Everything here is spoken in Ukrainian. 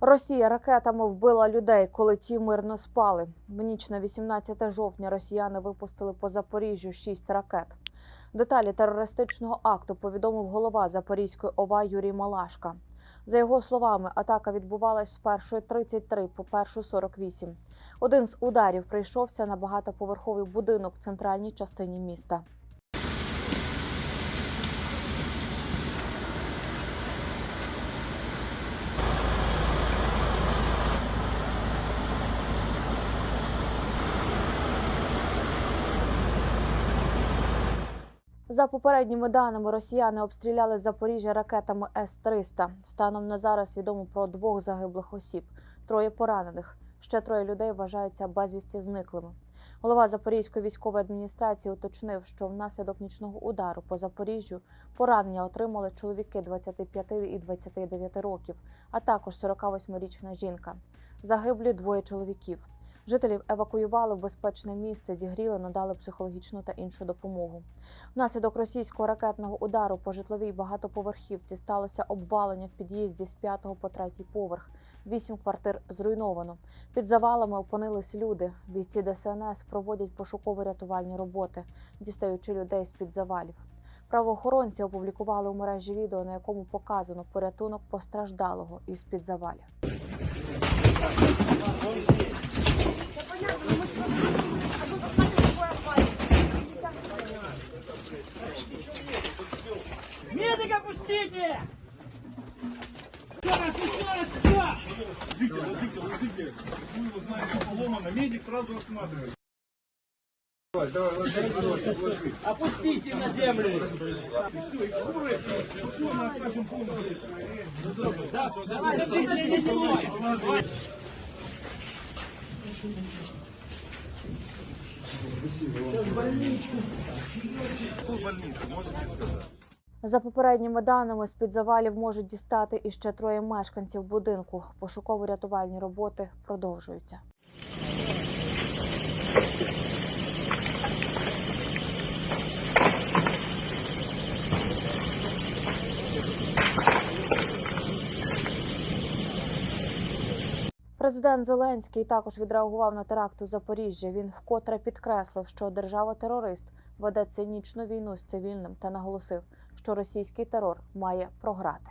Росія ракетами вбила людей, коли ті мирно спали. В ніч на 18 жовтня росіяни випустили по Запоріжжю шість ракет. Деталі терористичного акту повідомив голова Запорізької ОВА Юрій Малашка. За його словами, атака відбувалась з першої 33 по першу 48. Один з ударів прийшовся на багатоповерховий будинок в центральній частині міста. За попередніми даними, росіяни обстріляли Запоріжжя ракетами С-300. Станом на зараз відомо про двох загиблих осіб, троє поранених. Ще троє людей вважаються безвісті зниклими. Голова Запорізької військової адміністрації уточнив, що внаслідок нічного удару по Запоріжжю поранення отримали чоловіки 25 і 29 років, а також 48-річна жінка. Загиблі двоє чоловіків. Жителів евакуювали в безпечне місце, зігріли, надали психологічну та іншу допомогу. Внаслідок російського ракетного удару по житловій багатоповерхівці сталося обвалення в під'їзді з 5 по 3 поверх. Вісім квартир зруйновано. Під завалами опинились люди. Бійці ДСНС проводять пошуково-рятувальні роботи, дістаючи людей з під завалів. Правоохоронці опублікували у мережі відео, на якому показано порятунок постраждалого із під завалів. Медика пустите! Скорая, скорая, скорая! Ложите, ложите, ложите. Вы его знаете, поломано. Медик сразу осматривает. Давай, давай, ложи, ложи. Опустите на землю! Все, и скорая, все на каждом полностью. Давай, держите, не снимай! Какую больницу, можете сказать? За попередніми даними, з під завалів можуть дістати іще троє мешканців будинку. Пошуково-рятувальні роботи продовжуються. Президент Зеленський також відреагував на теракт у Запоріжжі. Він вкотре підкреслив, що держава-терорист веде цинічну війну з цивільним та наголосив, що російський терор має програти.